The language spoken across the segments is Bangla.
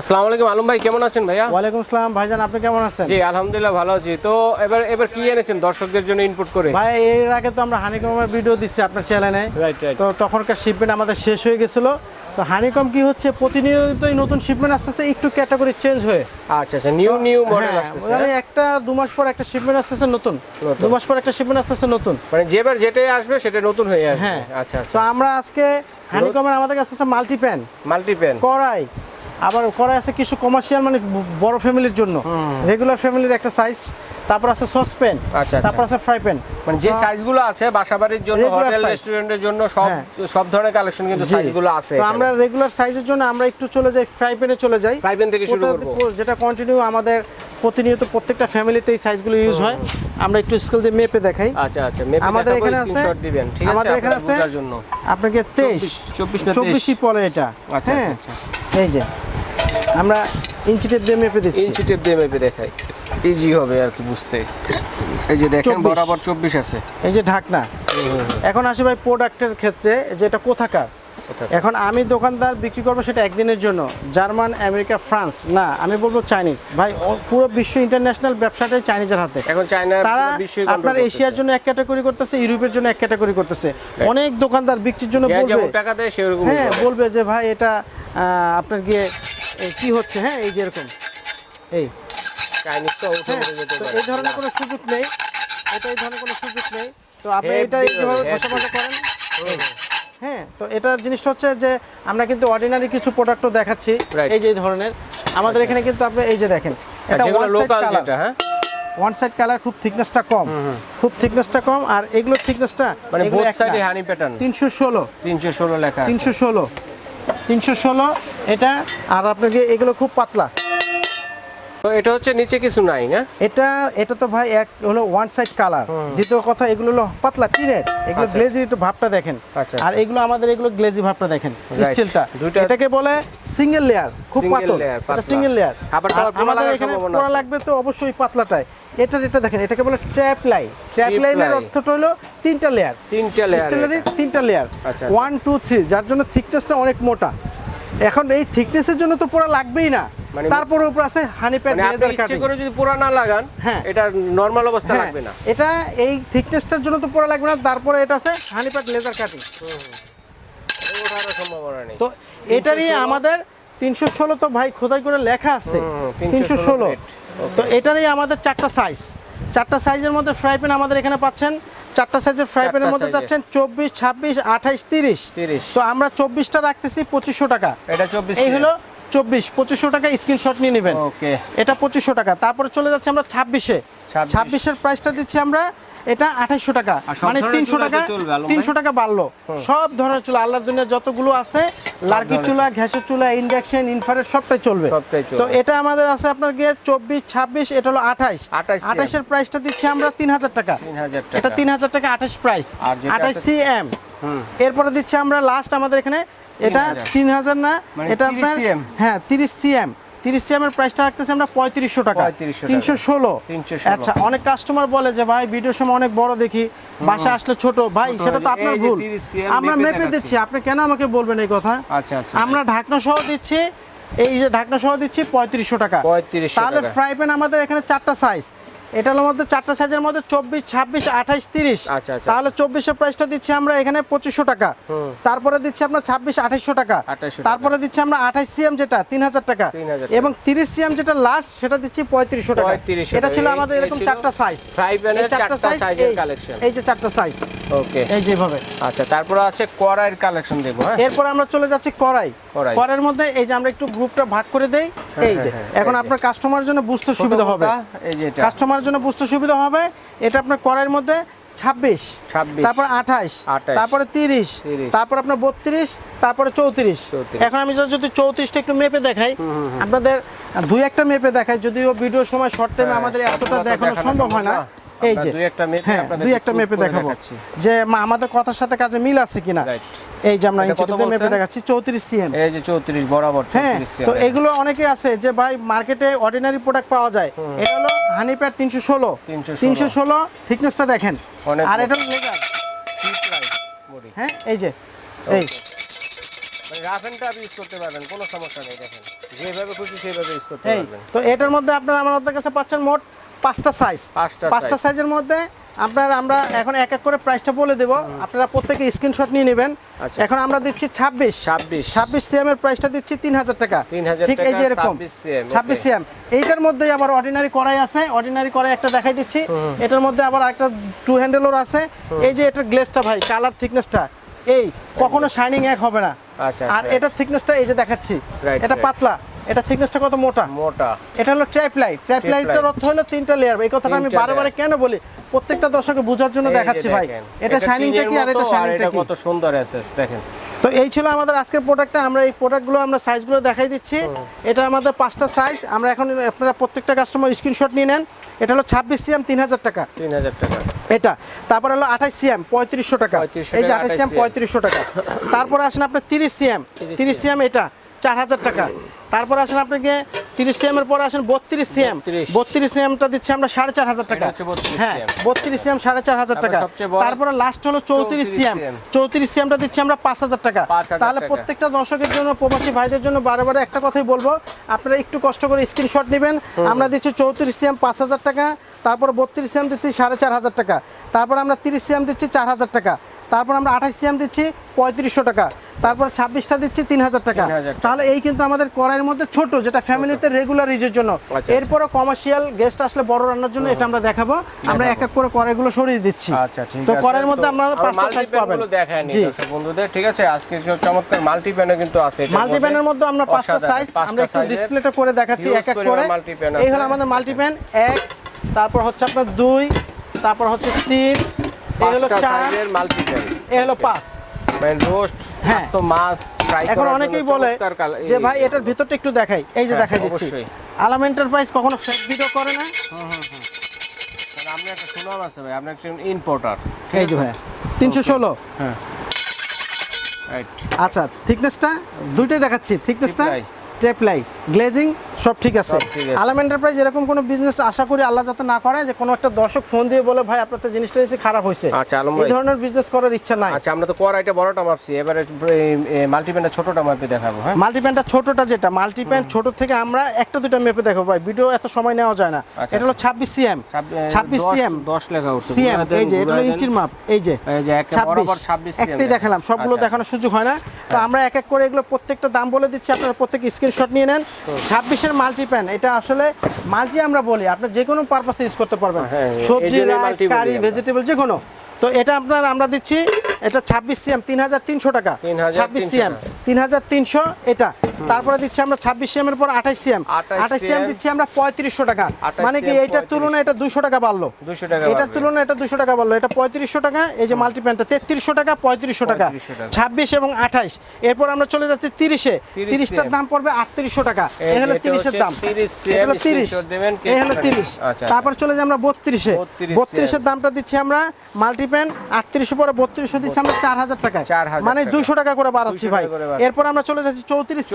আসসালামু আলাইকুম আলম ভাই কেমন আছেন ভাইয়া? ওয়ালাইকুম আসসালাম ভাইজান আপনি কেমন আছেন? জি আলহামদুলিল্লাহ ভালো আছি। তো এবার এবার কি এনেছেন দর্শকদের জন্য ইনপুট করে? ভাই এর আগে তো আমরা হানিকমের ভিডিও দিচ্ছি আপনার চ্যানেলে রাইট রাইট তো তখনকার শিপমেন্ট আমাদের শেষ হয়ে গেছিল। তো হানিকম কি হচ্ছে প্রতিনিয়তই নতুন শিপমেন্ট আসতেছে একটু ক্যাটাগরি চেঞ্জ হয়ে। আচ্ছা আচ্ছা নিউ নিউ মডেল হ্যাঁ, আসতেছে মানে একটা দু মাস পর একটা শিপমেন্ট আসতেছে নতুন। দু মাস পর একটা শিপমেন্ট আসতেছে নতুন। মানে যেবার যেটাই আসবে সেটা নতুন হয়ে আসবে। হ্যাঁ। আচ্ছা তো আচ্ছা আমরা আজকে হানিকমের আমাদের কাছে আছে মাল্টি প্যান মাল্টি পেন কড়াই। আবার কড়াই আছে কিছু কমার্শিয়াল মানে বড় ফ্যামিলির জন্য। রেগুলার ফ্যামিলির একটা সাইজ তারপর আছে সসপ্যান আচ্ছা, আচ্ছা। তারপর আছে ফ্রাই প্যান মানে যে সাইজগুলো আছে বাসাবাড়ির জন্য হোটেল রেস্টুরেন্টের জন্য সব হ্যাঁ। সব ধরনের কালেকশন কিন্তু সাইজগুলো আছে তো আমরা রেগুলার সাইজের জন্য আমরা একটু চলে যাই ফ্রাই প্যানে চলে যাই। ফ্রাই প্যান থেকে শুরু করব। যেটা কন্টিনিউ আমাদের প্রতিনিয়ত প্রত্যেকটা ফ্যামিলিতে এই সাইজগুলো ইউজ হয়। আমরা একটু স্কেল দিয়ে মেপে দেখাই। আচ্ছা আচ্ছা মেপে আমাদের এখানে আছে স্ক্রিনশট দিবেন ঠিক আছে? আমাদের এখানে আছে আপনাকে তেইশ। 24 না 23? চব্বিশই পরে এটা। আচ্ছা হ্যাঁ। আচ্ছা। এই যে আমরা ইঞ্চি টেপ দিয়ে মেপে দিচ্ছি। ইঞ্চি টেপ দিয়ে মেপে দেখাই। ইজি হবে আর কি বুঝতে। এই যে দেখেন বরাবর চব্বিশ আছে। এই যে ঢাকনা। এখন আসে ভাই প্রোডাক্টের ক্ষেত্রে যে এটা কোথাকার কোথাকার? এখন আমি দোকানদার বিক্রি করব সেটা একদিনের জন্য। German America France. না আমি বলব চাইনিজ। ভাই পুরো বিশ্ব ইন্টারন্যাশনাল ব্যবসাটাই চাইনিজের হাতে। এখন চায়না তারা আপনার এশিয়ার জন্য এক ক্যাটাগরি করতেছে ইউরোপের জন্য এক ক্যাটাগরি করতেছে। অনেক দোকানদার বিক্রির জন্য বলবে টাকা দেয় সেরকম হ্যাঁ বলবে যে ভাই এটা আপনার গিয়ে কি হচ্ছে? হ্যাঁ এই যে এরকম। এই। চাইনিজ তো উঠে হ্যাঁ এই ধরনের কোনো সুযোগ নেই। এটা এই ধরনের কোনো সুযোগ নেই। তো আপনি এটা যেভাবে heavy। ঘষাঘষা করেন হ্যাঁ তো এটার জিনিসটা হচ্ছে যে আমরা কিন্তু অর্ডিনারি কিছু প্রোডাক্টও দেখাচ্ছি। এই যে ধরনের। আমাদের এখানে কিন্তু আপনি এই যে দেখেন এটা ওয়ান সাইড লোকাল কালার যেটা হ্যাঁ? ওয়ান সাইড কালার খুব থিকনেসটা কম। খুব থিকনেসটা কম আর এগুলোর থিকনেসটা মানে বোথ সাইডে হানি প্যাটার্ন তিনশো ষোলো। তিনশো ষোলো লেখা আছে। তিনশো ষোলো। তিনশো ষোলো এটা আর আপনাকে এগুলো খুব পাতলা। তো এটা হচ্ছে নিচে কিছু নাই না? এটা এটা তো ভাই এক হলো ওয়ান সাইড কালার দ্বিতীয় কথা এগুলো হলো পাতলা টিনের। এগুলো আচ্ছা। গ্লেজি একটু ভাবটা দেখেন। আচ্ছা, আর আচ্ছা। এগুলো আমাদের এগুলো গ্লেজি ভাবটা দেখেন. স্টিলটা এটাকে বলে সিঙ্গেল লেয়ার খুব পাতল। এটা সিঙ্গেল লেয়ার আমাদের এখানে পোড়া লাগবে তো অবশ্যই পাতলাটাই এটা যেটা দেখেন এটাকে বলে ট্র্যাপ লাই ট্র্যাপ লাইনের অর্থটা হলো তিনটা লেয়ার তিনটা লেয়ার স্টিলেরই তিনটা লেয়ার আচ্ছা। ওয়ান টু থ্রি যার জন্য থিকনেসটা অনেক মোটা। এখন এই থিকনেসের জন্য তো পোড়া লাগবেই না। মানে- তারপর উপর আছে হানি প্যাড লেজার কাটিং করে যদি পুরা না লাগান হ্যাঁ। এটা নরমাল অবস্থা হ্যাঁ, লাগবে না। এটা এই থিকনেসটার জন্য তো পড়া লাগবে না তারপরে এটা আছে হানি প্যাড লেজার কাটিং ওঠারও সম্ভাবনা নেই। তো এটারই আমাদের তিনশো ষোলো তো ভাই খোদাই করে লেখা আছে। তিনশো 316 ষোলো। তো এটারই আমাদের চারটা সাইজ চারটা সাইজের মধ্যে ফ্রাই প্যান আমাদের এখানে পাচ্ছেন। চারটা সাইজের ফ্রাই প্যানের মধ্যে। যাচ্ছেন চব্বিশ ছাব্বিশ আঠাইশ তিরিশ। তো আমরা চব্বিশটা রাখতেছি পঁচিশশো টাকা। এটা চব্বিশ এই হলো চব্বিশ পঁচিশশো টাকা স্ক্রিনশট নিয়ে নেবেন। ওকে। এটা পঁচিশশো টাকা। তারপরে চলে যাচ্ছে আমরা ছাব্বিশে। ছাব্বিশের প্রাইসটা দিচ্ছি আমরা এটা আঠাইশশো টাকা। মানে তিনশো টাকা? তিনশো টাকা বাড়লো। সব ধরনের চুলা আল্লাহর দুনিয়া যতগুলো আছে লার্কি চুলা গ্যাসের চুলা ইন্ডাকশন ইনফ্রারেড সবটাই চলবে। তো এটা আমাদের আছে আপনার গিয়ে চব্বিশ ছাব্বিশ এটা হলো আঠাইশ। 28 CM আঠাইশের প্রাইসটা দিচ্ছি আমরা তিন হাজার টাকা। এটা তিন হাজার টাকা আঠাশ প্রাইস আছে- সি এম এরপরে দিচ্ছি আমরা লাস্ট আমাদের এখানে এটা তিন হাজার। না মানে এটা আপনার হ্যাঁ তিরিশ সিএম তিরিশ সিএম এর প্রাইসটা রাখতেছি আমরা পঁয়ত্রিশশো টাকা। তিনশো ষোলো। আচ্ছা অনেক কাস্টমার বলে যে ভাই ভিডিওর সময় অনেক বড় দেখি। বাসা আসলে ছোট। ভাই সেটা তো আপনার ভুল। আমরা মেপে দিচ্ছি। আপনি কেন আমাকে বলবেন এই কথা? আচ্ছা আচ্ছা। আমরা ঢাকনা সহ দিচ্ছি। এই যে ঢাকনা সহ দিচ্ছি পঁয়ত্রিশশো টাকা। 3500 তাহলে ফ্রাই প্যান আমাদের এখানে চারটা সাইজ এটার মধ্যে চারটা সাইজের মধ্যে চব্বিশ ছাব্বিশ আঠাইশ তিরিশ। আচ্ছা, আচ্ছা। তাহলে চব্বিশের প্রাইসটা দিচ্ছি আমরা এখানে পঁচিশশো টাকা। তারপরে দিচ্ছি আমরা ছাব্বিশ আঠাইশশো টাকা। 2800 টাকা। তারপরে দিচ্ছি আমরা আঠাইশ সিএম যেটা তিন হাজার টাকা। এবং তিরিশ সিএম যেটা লাস্ট সেটা দিচ্ছি পঁয়ত্রিশশো টাকা। 3500 এটা ছিল আমাদের এই- এরকম এই চারটা সাইজ fry চারটা সাইজ এই যে চারটা সাইজ ওকে এই যেভাবে আচ্ছা তারপর আছে কড়াইয়ের কালেকশন হ্যাঁ? এরপর আমরা চলে যাচ্ছি কড়াই। কড়াই। কড়াইয়ের মধ্যে এই যে আমরা একটু গ্রুপটা ভাগ করে দেই। এই যে হ্যাঁ, এখন আপনার কাস্টমারের জন্য বুঝতে সুবিধা হবে। এই যে এটা। কাস্টমারের জন্য বুঝতে সুবিধা হবে। এটা আপনার কড়াইয়ের মধ্যে ছাব্বিশ তারপর আঠাশ তারপরে তিরিশ তারপর আপনার বত্রিশ তারপরে চৌত্রিশ। এখন আমি যদি চৌত্রিশটা একটু মেপে দেখাই আপনাদের দুই একটা মেপে দেখাই যদিও ভিডিওর সময় শর্ট টাইমে হ্যাঁ, আমাদের এতটা দেখানো সম্ভব হয় না। এই যে দুই একটা মেপে হ্যাঁ দুই একটা মেপে দেখাবো। যে আমাদের কথার সাথে কাজে মিল আছে কিনা? এই যে আমরা ইঞ্চিতে মেপে দেখাচ্ছি চৌত্রিশ সিএম। এই যে চৌত্রিশ বরাবর হ্যাঁ তো এগুলো অনেকে আছে যে ভাই মার্কেটে অর্ডিনারি প্রোডাক্ট পাওয়া যায়। এটা হলো হানি প্যাড তিনশো ষোলো। তিনশো ষোলো। থিকনেসটা দেখেন। আর। এটা লেজার হ্যাঁ এই যে এই। মানে রাফ এন্ড টাফ করতে পারবেন সমস্যা যেভাবে ইউজ করতে তো এটার মধ্যে আপনারা আমাদের কাছে পাচ্ছেন মোট পাঁচটা সাইজ পাঁচটা সাইজের মধ্যে আপনার আমরা এখন এক এক করে প্রাইসটা বলে দেব। আপনারা প্রত্যেকে স্ক্রিনশট নিয়ে নেবেন। আচ্ছা। এখন আমরা দিচ্ছি ছাব্বিশ। 26 ছাব্বিশ সিএম এর প্রাইসটা দিচ্ছি তিন হাজার টাকা। ঠিক এই যে এরকম। ছাব্বিশ সিএম এইটার মধ্যেই আবার অর্ডিনারি করাই আছে। অর্ডিনারি কড়াই একটা দেখাই দিচ্ছি। এটার মধ্যে আবার একটা টু হ্যান্ডেলর আছে। এই যে এটার গ্লেসটা ভাই কালার থিকনেসটা এই কখনো শাইনিং এক হবে না। আচ্ছা, আর আচ্ছা। এটার থিকনেসটা এই যে দেখাচ্ছি। এটা পাতলা। এটা থিকনেসটা কত? মোটা। মোটা। এটা হলো ট্র্যাপ লাইট ট্র্যাপ light। অর্থ হলো তিনটা লেয়ার এই কথাটা আমি তিনটা বারে বারে কেন বলি? প্রত্যেকটা দর্শকে বোঝার জন্য দেখাচ্ছি ভাই। এটা শাইনিংটা কি আর এটা শাইনিংটা কত সুন্দর এসএস দেখেন। তো এই ছিল আমাদের আজকের প্রোডাক্টটা আমরা এই প্রোডাক্টগুলো আমরা সাইজগুলো দেখাই দিচ্ছি। এটা আমাদের পাঁচটা সাইজ আমরা এখন আপনারা প্রত্যেকটা কাস্টমার স্ক্রিনশট নিয়ে নেন। এটা হলো ছাব্বিশ সিএম তিন হাজার টাকা। তিন হাজার টাকা। এটা। তারপর হলো আঠাশ সিএম পঁয়ত্রিশশো টাকা। এই যে আঠাশ সিএম 28 পঁয়ত্রিশশো টাকা। তারপরে আসেন আপনার তিরিশ সিএম তিরিশ সিএম এটা। চার হাজার টাকা। তারপর আসেন আপনাকে তিরিশ সিএম এর পরে আসেন বত্রিশ সিএম 32 বত্রিশ। সিএমটা দিচ্ছি আমরা সাড়ে চার হাজার টাকা। এটা হচ্ছে 32 হ্যাঁ বত্রিশ সিএম সাড়ে চার হাজার টাকা। তারপরে লাস্ট হলো চৌত্রিশ সিএম চৌত্রিশ সিএমটা দিচ্ছি আমরা পাঁচ হাজার টাকা তাহলে প্রত্যেকটা দর্শকের জন্য প্রবাসী ভাইদের জন্য বারে একটা কথাই বলব আপনারা একটু কষ্ট করে স্ক্রিনশট নেবেন। আমরা দিচ্ছি চৌত্রিশ সিএম পাঁচ হাজার টাকা তারপর বত্রিশ সিএম দিচ্ছি সাড়ে চার হাজার টাকা। তারপর আমরা তিরিশ সিএম দিচ্ছি চার হাজার টাকা। তারপর আমরা আঠাশ সিএম দিচ্ছি পঁয়ত্রিশশো টাকা। তারপর ছাব্বিশটা দিচ্ছি তিন হাজার টাকা। তাহলে এই কিন্তু আমাদের কড়াইয়ের মধ্যে ছোট যেটা ফ্যামিলিতে রেগুলার ইউজের জন্য। এরপরও কমার্শিয়াল গেস্ট আসলে বড় রান্নার জন্য এটা আমরা দেখাবো। আমরা এক এক করে কড়াইগুলো সরিয়ে দিচ্ছি। আচ্ছা তো কড়াইয়ের মধ্যে আমরা পাঁচটা সাইজ পাবেন। জি। বন্ধুদের ঠিক আছে? আজকে যে চমৎকার মাল্টি প্যানও কিন্তু আছে এটার মাল্টিপ্যানের মধ্যে আমরা পাঁচটা সাইজ আমরা একটু ডিসপ্লেটা করে দেখাচ্ছি এক এক করে। এই হলো। আমাদের মাল্টিপ্যান এক তারপর হচ্ছে আপনার দুই তারপর হচ্ছে তিন হলো চার হলো পাঁচ। মানে রোস্ট হ্যাঁ। মাছ ফ্রাই এখন অনেকেই বলে যে ভাই এটার ভিতরটা একটু দেখাই। এই যে হ্যাঁ, দেখাই দিচ্ছি। আলাম এন্টারপ্রাইজ কখনো ফেক ভিডিও করে না? আপনি একটা সুনাম আছে ভাই আপনি একজন ইম্পোর্টার এই যে ভাই তিনশো ষোলো। হ্যাঁ। আচ্ছা থিকনেসটা দুইটাই দেখাচ্ছি। থিকনেসটা টেপলাই গ্লেজিং সব ঠিক আছে। আলাম এন্টারপ্রাইজ এরকম কোনো বিজনেস আশা করি আল্লাহ যাতে না করে যে কোনো একটা দর্শক ফোন দিয়ে বলে ভাই আপনার তো জিনিসটা এসে খারাপ হয়েছে। আচ্ছা, আলম এই ধরনের বিজনেস করার ইচ্ছা নাই। আচ্ছা আমরা তো কড়াইটা বড়টা মাপছি এবারে মাল্টিপ্যানটা ছোটটা মাপে দেখাবো হ্যাঁ? মাল্টিপ্যানটা ছোটটা যেটা মাল্টিপ্যান ছোট থেকে আমরা একটা দুটো মেপে দেখো ভাই। ভিডিও এত সময় নেওয়া যায় না। আচ্ছা, এটা হলো ছাব্বিশ সিএম ছাব্বিশ সিএম দশ লেখা উঠছে সিএম এই যে এটা হলো ইঞ্চির মাপ। এই যে এই যে একটা বরাবর 26 CM একটাই দেখালাম সবগুলো আচ্ছা, হ্যাঁ। দেখানোর সুযোগ হয় না। তো আমরা এক এক করে এগুলো প্রত্যেকটা দাম বলে দিচ্ছি আপনারা প্রত্যেক স্ক্রিনশট নিয়ে নেন। ছাব্বিশের মাল্টিপ্যান এটা আসলে মাল্টি আমরা বলি আপনি যে কোনো পারপাসে ইউজ করতে পারবেন। হ্যাঁ, সবজি জন্যই রাইস কারি ভেজিটেবল যে কোনো তো এটা আপনার আমরা দিচ্ছি এটা ছাব্বিশ সিএম তিন হাজার তিনশো টাকা। 3,300 ছাব্বিশ সিএম তিন হাজার তিনশো এটা। তারপরে দিচ্ছি আমরা ছাব্বিশ সিএম এর পর আঠাশ সিএম 28 আঠাশ সিএম দিচ্ছি আমরা পঁয়ত্রিশশো টাকা। মানে কি CM এইটার তুলনায় এটা দুশো টাকা বাড়লো। 200 টাকা এটার তুলনায় এটা দুশো টাকা বাড়লো। এটা পঁয়ত্রিশশো টাকা এই যে মাল্টিপ্যানটা তেত্রিশশো টাকা পঁয়ত্রিশশো টাকা। ছাব্বিশ এবং আঠাইশ এরপর আমরা চলে যাচ্ছি তিরিশে। তিরিশটার দাম পড়বে আটত্রিশশো টাকা। এই হলো তিরিশের দাম। হলো তিরিশ। এই হলো তিরিশ। আচ্ছা, আচ্ছা। তারপর চলে যাই আমরা বত্রিশে। বত্রিশের দামটা দিচ্ছি আমরা মাল্টিপ্যান আটত্রিশশো পরে বত্রিশশো দিচ্ছি আমরা চার হাজার টাকা মানে টাকা। দুশো টাকা করে বাড়াচ্ছি ভাই। এরপর আমরা চলে যাচ্ছি চৌত্রিশ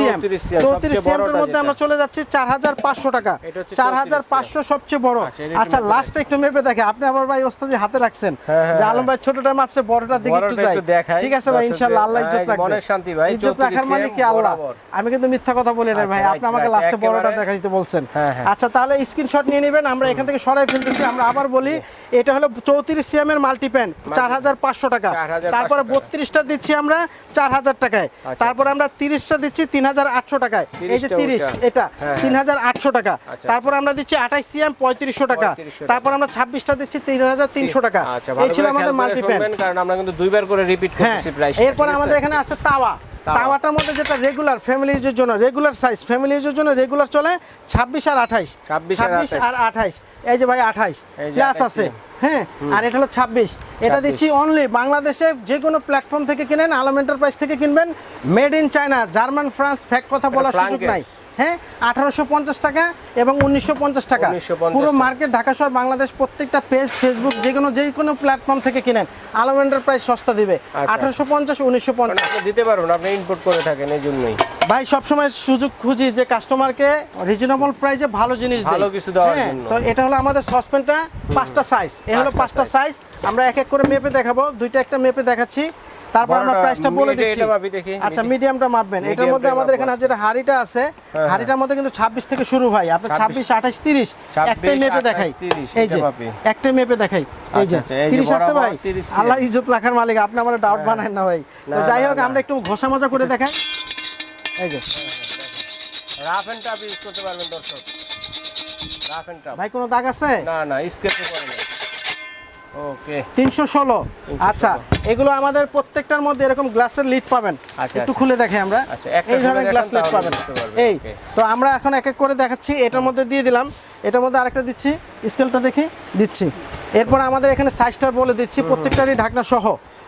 সিএম। চৌত্রিশ সবচেয়ে সিএম এর বড়টা মধ্যে আমরা চলে যাচ্ছি চার হাজার পাঁচশো টাকা। চার হাজার পাঁচশো সবচেয়ে বড়। আচ্ছা, একটু আচ্ছা মেপে লাস্টে একটু মেপে দেখে। আপনি আবার ভাই ওস্তাদি হাতে রাখছেন। হ্যাঁ, হ্যাঁ, যে আলম ভাই ছোটটা মাপছে বড়টার দিকে একটু যাই। ঠিক আছে ভাই ইনশাআল্লাহ আল্লাহ ইজ্জত হ্যাঁ, রাখবে। শান্তি ভাই, ইজ্জত রাখার মানে কি আল্লাহ? আমি কিন্তু মিথ্যা কথা বলি না আচ্ছা, ভাই আপনি আমাকে লাস্টে বড়টা দেখা দিতে বলছেন। আচ্ছা তাহলে স্ক্রিনশট নিয়ে নেবেন আমরা এখান থেকে সরাই ফেলতেছি আমরা আবার বলি এটা হলো চৌত্রিশ সিএম এর মাল্টিপ্যান চার হাজার পাঁচশো টাকা। 4,500 তারপরে। বত্রিশটা দিচ্ছি আমরা চার হাজার টাকায়। আচ্ছা, তারপরে আমরা তিরিশটা দিচ্ছি তিন হাজার আটশো টাকায়। এই যে তিরিশ এটা হ্যাঁ, তিন হাজার আটশো টাকা। আচ্ছা। তারপর আমরা দিচ্ছি সিএম পঁয়ত্রিশশো টাকা। তারপর আমরা ছাব্বিশটা দিচ্ছি তিন হাজার তিনশো টাকা। আচ্ছা এই ছিল আমাদের মাল্টিপ্যান কারণ আমরা কিন্তু দুইবার করে রিপিট হ্যাঁ এরপর আমাদের এখানে আছে তাওয়া। তাওয়াটার মধ্যে যেটা রেগুলার ফ্যামিলি ইউজের জন্য রেগুলার সাইজ ফ্যামিলি ইউজের জন্য রেগুলার চলে ছাব্বিশ আর আঠাইশ। ছাব্বিশ আর আঠাইশ। এই যে ভাই আঠাইশ প্লাস আছে। হ্যাঁ আর এটা হলো ছাব্বিশ। এটা দিচ্ছি অনলি বাংলাদেশে যে কোনো প্ল্যাটফর্ম থেকে কিনেন আলম এন্টারপ্রাইজ থেকে কিনবেন made in China German France ফ্যাক কথা বলার সুযোগ নাই। হ্যাঁ আঠারোশো পঞ্চাশ টাকা এবং উনিশশো পঞ্চাশ টাকা। পুরো মার্কেট ঢাকা শহর বাংলাদেশ প্রত্যেকটা পেজ ফেসবুক যে কোনো যে কোনো প্ল্যাটফর্ম থেকে কিনেন। আলম এন্টারপ্রাইজ সস্তা দিবে। আচ্ছা। আঠারোশো পঞ্চাশ উনিশশো পঞ্চাশ। দিতে পারবেন আপনি ইনপুট করে থাকেন এই জন্যই। ভাই সবসময় সুযোগ খুঁজি যে কাস্টমারকে রিজনেবল প্রাইসে ভালো জিনিস ভালো কিছু দেওয়ার হ্যাঁ, জন্য। তো এটা হলো আমাদের সসপেনটা পাঁচটা সাইজ এ হলো পাঁচটা পাঁচটা সাইজ আমরা এক এক করে মেপে দেখাবো। দুইটা একটা মেপে দেখাচ্ছি। তারপর আমরা প্রাইসটা বলে দিচ্ছি। আচ্ছা মিডিয়ামটা মাপবেন। এটার মধ্যে আমাদের এখানে যেটা হাড়িটা আছে হ্যাঁ, হাড়িটার মধ্যে কিন্তু 26 থেকে শুরু হয় আপনার 26 28 30 একটাই মেপে দেখাই। এই যে মাপি। একটাই মেপে দেখাই। এই যে আচ্ছা, আচ্ছা, এই যে 30 আছে ভাই? আল্লাহ ইজ্জত রাখার মালিক আপনি আমার ডাউট বানায় না ভাই। তো হ্যাঁ। যাই হোক আমরা একটু ঘষা মাজা করে দেখাই। এই যে। রাফ এন্ড টাফ ইউজ করতে পারবেন দর্শক। রাফ এন্ড টাফ ভাই কোনো দাগ আছে? না না স্কেচও করে তিনশো ষোলো। আচ্ছা এগুলো আমাদের প্রত্যেকটার মধ্যে এরকম গ্লাসের লিড পাবেন। আচ্ছা, একটু আচ্ছা। খুলে দেখে আমরা। আচ্ছা, এই ধরনের গ্লাস লিড পাবেন। এই তো আমরা এখন এক এক করে দেখাচ্ছি। এটার মধ্যে দিয়ে দিলাম। এটার মধ্যে আরেকটা দিচ্ছি। স্কেলটা দেখি। দিচ্ছি। এরপর আমাদের এখানে সাইজটা বলে দিচ্ছি। প্রত্যেকটারই ঢাকনা সহ।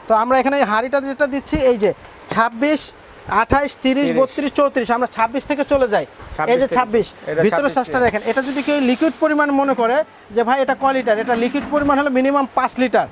তো আমরা এখানে হাঁড়িটা যেটা দিচ্ছি এই যে ছাব্বিশ আঠাইশ তিরিশ। বত্রিশ চৌত্রিশ আমরা ছাব্বিশ থেকে চলে যাই। এই যে ছাব্বিশ। ভিতরে 26 সাইজটা দেখেন এটা যদি কেউ লিকুইড পরিমাণ মনে করে যে ভাই এটা ক লিটার এটা লিকুইড পরিমাণ হলো মিনিমাম পাঁচ লিটার।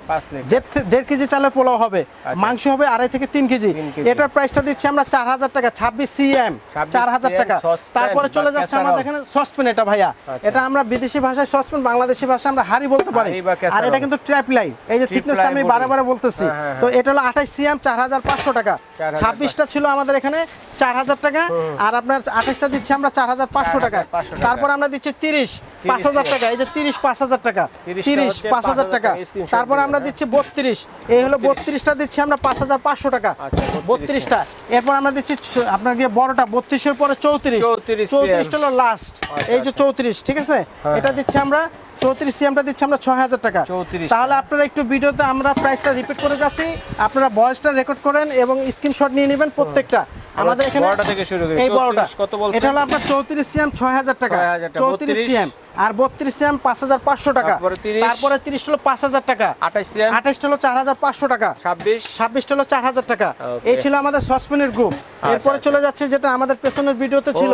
দেড় কেজি চালের পোলাও হবে মাংস হবে আড়াই থেকে তিন কেজি। এটার প্রাইসটা দিচ্ছি আমরা চার হাজার টাকা ছাব্বিশ সিএম 26 চার হাজার টাকা। তারপরে চলে যাচ্ছে। আমাদের এখানে সসপেন এটা ভাইয়া। আচ্ছা। এটা আমরা বিদেশি ভাষায় সসপেন বাংলাদেশি ভাষায় আমরা হাড়ি বলতে পারি। আর এটা কিন্তু ট্র্যাপ লাই এই যে থিকনেসটা আমি বারে বারে বলতেছি। হ্যাঁ, হ্যাঁ, তো এটা হলো আঠাশ সিএম চার হাজার পাঁচশো টাকা। ছাব্বিশটা ছিল আমাদের এখানে চার হাজার টাকা। আর আপনার আঠাশটা দিচ্ছি আমরা চার হাজার পাঁচশো টাকা। তারপর আমরা দিচ্ছি তিরিশ পাঁচ হাজার টাকা এই যে তিরিশ পাঁচ হাজার টাকা। তিরিশ পাঁচ হাজার টাকা তারপর আমরা হ্যাঁ। দিচ্ছি বত্রিশ। এই হলো বত্রিশটা দিচ্ছি আমরা পাঁচ হাজার পাঁচশো টাকা। আচ্ছা, 32 বত্রিশটা। এরপর আমরা দিচ্ছি আপনার গিয়ে বড়টা বত্রিশের পরে চৌত্রিশ। চৌত্রিশটা হলো লাস্ট এই যে চৌত্রিশ ঠিক আছে? এটা দিচ্ছি আমরা চৌত্রিশ সিএমটা দিচ্ছি আমরা ছয় হাজার টাকা। তাহলে আপনারা একটু ভিডিওতে আমরা প্রাইসটা রিপিট করে যাচ্ছি। আপনারা ভয়েসটা রেকর্ড করেন এবং স্ক্রিনশট নিয়ে নেবেন প্রত্যেকটা। আমাদের এখানে বড়টা থেকে শুরু করি। এই বড়টা 34 কত বলছেন? এটা হলো আপনার চৌত্রিশ সিএম ছয় হাজার টাকা 6,000 টাকা, চৌত্রিশ 32 সিএম আর বত্রিশ সিএম পাঁচ হাজার পাঁচশো টাকা। তারপরে তিরিশ। হলো পাঁচ হাজার টাকা। সিএম হলো চার হাজার পাঁচশো টাকা। ছাব্বিশ। হলো চার হাজার টাকা। এই ছিল আমাদের সসপেনের গ্রুপ এরপরে আচ্ছা। চলে যাচ্ছে যেটা আমাদের পেছনের ভিডিওতে ছিল।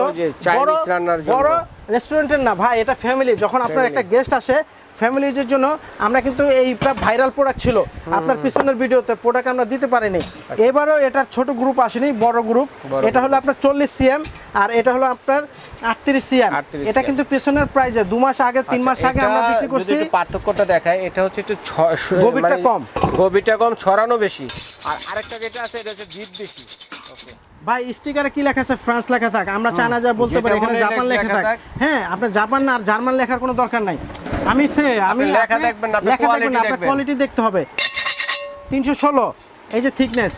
বড় রেস্টুরেন্টের না ভাই এটা ফ্যামিলি যখন আপনার একটা গেস্ট আসে ফ্যামিলিজের জন্য আমরা কিন্তু এইটা ভাইরাল প্রোডাক্ট ছিল। আপনার পিছনের ভিডিওতে প্রোডাক্ট আমরা দিতে পারিনি। এবারও এটার ছোট গ্রুপ আসেনি বড় গ্রুপ এটা হলো আপনার চল্লিশ সিএম আর এটা হলো আপনার আটত্রিশ সিএম। 38 এটা কিন্তু পেছনের প্রাইজে দু মাস আগে তিন মাস আচ্ছা, আগে আমরা বিক্রি করছি পার্থক্যটা দেখায় এটা হচ্ছে একটু গভীরটা মানে কম। গভীরটা কম ছড়ানো বেশি। আর আরেকটা যেটা আছে এটা হচ্ছে ডিপ বেশি। ভাই স্টিকারে কি লেখা আছে? ফ্রান্স লেখা থাক আমরা চায়না যা বলতে পারি এখানে জাপান লেখা থাক। হ্যাঁ আপনার জাপান না আর জার্মান লেখার কোনো দরকার নাই। আমি সে আমি লেখা দেখবেন না, লেখা দেখবেন আপনার কোয়ালিটি দেখতে হবে। তিনশো ষোলো। এই যে থিকনেস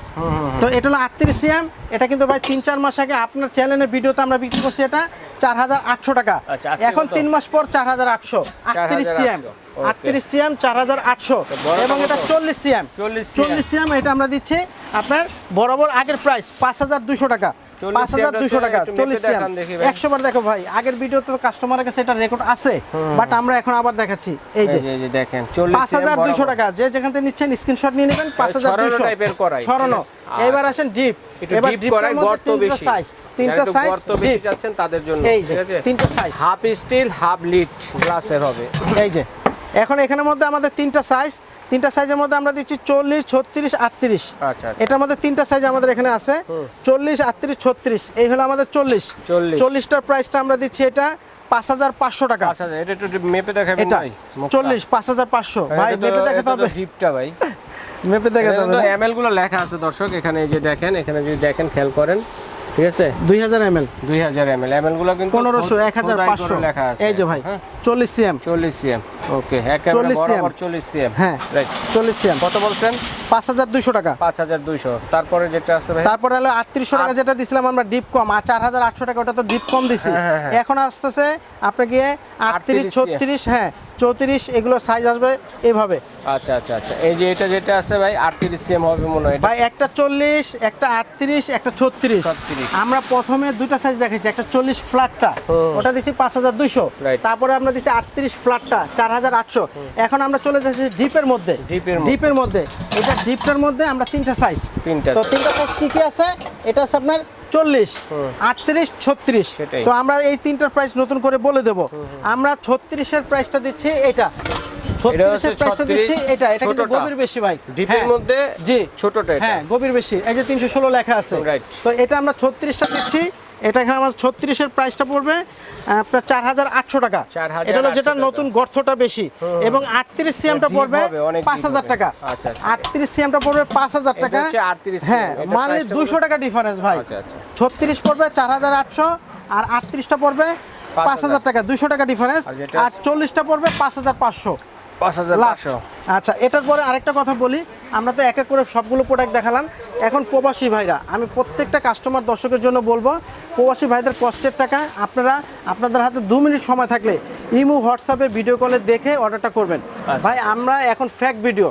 তো এটা হলো আটত্রিশ সিএম এটা কিন্তু ভাই তিন চার মাস আগে আপনার চ্যানেলের ভিডিওতে আমরা বিক্রি করছি এটা চার হাজার আটশো টাকা। আচ্ছা, এখন তিন মাস পর চার হাজার আটশো। আটত্রিশ সিএম আটত্রিশ সিএম চার হাজার আটশো। এবং এটা চল্লিশ সিএম 40 চল্লিশ সিএম এটা আমরা দিচ্ছি আপনার বরাবর আগের প্রাইস পাঁচ হাজার দুশো টাকা। 40 পাঁচ হাজার দুশো টাকা চল্লিশ। একশো বার দেখো ভাই। আগের ভিডিওতে তো কাস্টমারের কাছে এটা রেকর্ড আছে বাট আমরা এখন আবার দেখাচ্ছি। এই যে দেখেন পাঁচ হাজার দুইশো টাকা যে যেখান থেকে নিচ্ছেন স্ক্রিনশট নিয়ে নেবেন পাঁচ হাজার করাই, ছড়ানো। এবার আসেন ডিপ এবার ডিপ করাই গর্ত বেশি। তিনটা সাইজ গর্ত বেশি চাচ্ছেন তাদের জন্য এই যে তিনটা size half steel half lid গ্লাসের হবে। এই যে এখন এখানের মধ্যে আমাদের তিনটা সাইজ তিনটা সাইজের মধ্যে আমরা দিচ্ছি চল্লিশ ছত্রিশ আটত্রিশ। আচ্ছা আচ্ছা। এটার মধ্যে তিনটা সাইজ আমাদের এখানে আছে। চল্লিশ আটত্রিশ ছত্রিশ এই হলো আমাদের চল্লিশ। 40 চল্লিশটার প্রাইসটা আমরা দিচ্ছি এটা পাঁচ হাজার পাঁচশো টাকা। এটা একটু মেপে দেখাবেন এটা চল্লিশ পাঁচ হাজার পাঁচশো। ভাই মেপে দেখাতে হবে। ডিপটা ভাই। মেপে দেখাতে হবে এমএলগুলো লেখা আছে দর্শক এখানে যে দেখেন এখানে যদি দেখেন খেয়াল করেন। ঠিক আছে? দুই হাজার এম এল দুই হাজার এমএল এমএলগুলো কিন্তু পনেরোশো এক হাজার খোদাই করে পাঁচশো লেখা আছে। এই যে ভাই হ্যাঁ? চল্লিশ সিএম চল্লিশ সিএম ওকে এক 40 CM বরাবর চল্লিশ সিএম হ্যাঁ রাইট চল্লিশ সিএম কত বলছেন? পাঁচ হাজার দুইশো টাকা। পাঁচ হাজার দুইশো। তারপরে যেটা আছে ভাই? তারপরে হলো আটত্রিশশো টাকা যেটা দিছিলাম আমরা ডিপ কম আর চার হাজার আটশো টাকা ওটা তো ডিপ কম দিছি। হ্যাঁ, হ্যাঁ, হ্যাঁ। এখন আসতেছে আপনাকে আটত্রিশ 38 ছত্রিশ হ্যাঁ চৌত্রিশ এগুলো সাইজ আসবে এইভাবে আচ্ছা আচ্ছা আচ্ছা। এই যে এটা যেটা আছে ভাই আটত্রিশ সিএম হবে মনে হয় ভাই একটা চল্লিশ একটা আটত্রিশ একটা ছত্রিশ। 36 আমরা প্রথমে দুইটা সাইজ দেখাইছি একটা চল্লিশ ফ্ল্যাটটা ওটা দিছি পাঁচ হাজার দুইশো। তারপরে আমরা দিছি আটত্রিশ ফ্ল্যাটটা চার হাজার আটশো। এখন আমরা চলে যাচ্ছি ডিপের মধ্যে। ডিপের মধ্যে। ডিপের মধ্যে। এটা ডিপটার মধ্যে আমরা তিনটা সাইজ তিনটা তো। তিনটা সাইজ কি কি আছে? এটা আছে আপনার চল্লিশ আটত্রিশ ছত্রিশ। তো আমরা এই তিনটার প্রাইস নতুন করে বলে দেব। আমরা ছত্রিশের প্রাইসটা দিচ্ছি এটা। ছত্রিশের প্রাইসটা দিচ্ছি এটা। এটা কিন্তু গভীর বেশি ভাই। ডিপের হ্যাঁ। মধ্যে জি। ছোটটা হ্যাঁ গভীর বেশি। এই যে তিনশো ষোলো লেখা আছে। তো এটা আমরা ছত্রিশটা দিচ্ছি। এটা এখানে আমার ছত্রিশের প্রাইসটা পড়বে আপনার চার হাজার আটশো টাকা। এটা হলো যেটা নতুন গর্তটা বেশি। এবং আটত্রিশ সিএমটা পড়বে পাঁচ হাজার টাকা। আচ্ছা, আচ্ছা। আটত্রিশ সিএমটা পড়বে পাঁচ হাজার টাকা। হচ্ছে 38 হ্যাঁ মানে দুশো টাকা ডিফারেন্স ভাই। আচ্ছা, আচ্ছা। ছত্রিশ পড়বে চার হাজার আটশো আর আটত্রিশটা পড়বে পাঁচ হাজার। টাকা দুশো টাকা ডিফারেন্স আর চল্লিশটা পড়বে পাঁচ হাজার পাঁচশো। আচ্ছা এটার পরে আরেকটা কথা বলি। আমরা তো এক এক করে সবগুলো প্রোডাক্ট দেখালাম। এখন প্রবাসী ভাইরা আমি প্রত্যেকটা কাস্টমার দর্শকের জন্য বলব প্রবাসী ভাইদের কষ্টের টাকা আপনারা আপনাদের হাতে দু মিনিট সময় থাকলে ইমু হোয়াটসঅ্যাপে ভিডিও কলে দেখে অর্ডারটা করবেন। ভাই আমরা এখন ফ্যাক ভিডিও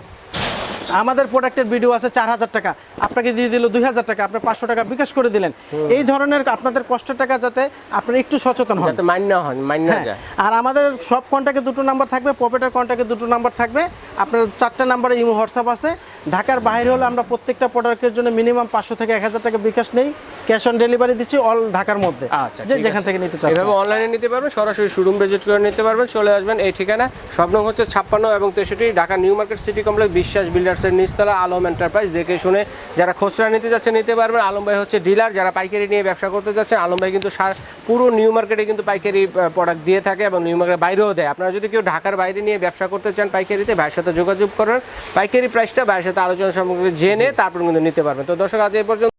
আমাদের প্রোডাক্টের ভিডিও আছে চার হাজার টাকা। আপনাকে দিয়ে দিল দুই হাজার টাকা আপনি পাঁচশো টাকা বিকাশ করে দিলেন। এই ধরনের আপনাদের কষ্টের টাকা যাতে আপনারা একটু সচেতন হন। মান্য হন মান্য হ্যাঁ, আর আমাদের সব কন্ট্যাক্টে দুটো নাম্বার থাকবে পকেটের কন্ট্যাক্টে দুটো নাম্বার থাকবে। আপনার চারটে নাম্বারে ইমো হোয়াটসঅ্যাপ আছে। ঢাকার বাইরে হলে আমরা প্রত্যেকটা প্রোডাক্টের জন্য মিনিমাম পাঁচশো থেকে এক হাজার টাকা বিকাশ নেই। ক্যাশ অন ডেলিভারি দিচ্ছি অল ঢাকার মধ্যে। আচ্ছা যে যেখান থেকে নিতে চাচ্ছেন। এভাবে অনলাইনে নিতে পারবেন সরাসরি শোরুম ভিজিট করে নিতে পারবেন চলে আসবেন এই ঠিকানা। স্বপ্ন হচ্ছে ছাপ্পান্ন এবং তেষট্টি Dhaka new market city complex Biswas বিল্ডার্সের নিচতলা আলম এন্টারপ্রাইজ দেখে শুনে যারা খুচরা নিতে যাচ্ছে নিতে পারবেন। আলম ভাই হচ্ছে ডিলার, যারা পাইকারি নিয়ে ব্যবসা করতে যাচ্ছেন, আলম ভাই কিন্তু সার- পুরো নিউ মার্কেটে কিন্তু পাইকারি প্রোডাক্ট দিয়ে থাকে এবং নিউ মার্কেটের বাইরেও দেয়। আপনারা যদি কেউ ঢাকার বাইরে নিয়ে ব্যবসা করতে চান পাইকারিতে, ভাইয়ের সাথে যোগাযোগ করেন। পাইকারি প্রাইসটা ভাইয়ের সাথে আলোচনা সম্পর্কে জেনে তারপর কিন্তু নিতে পারবেন। তো দর্শক, আজ এ পর্যন্ত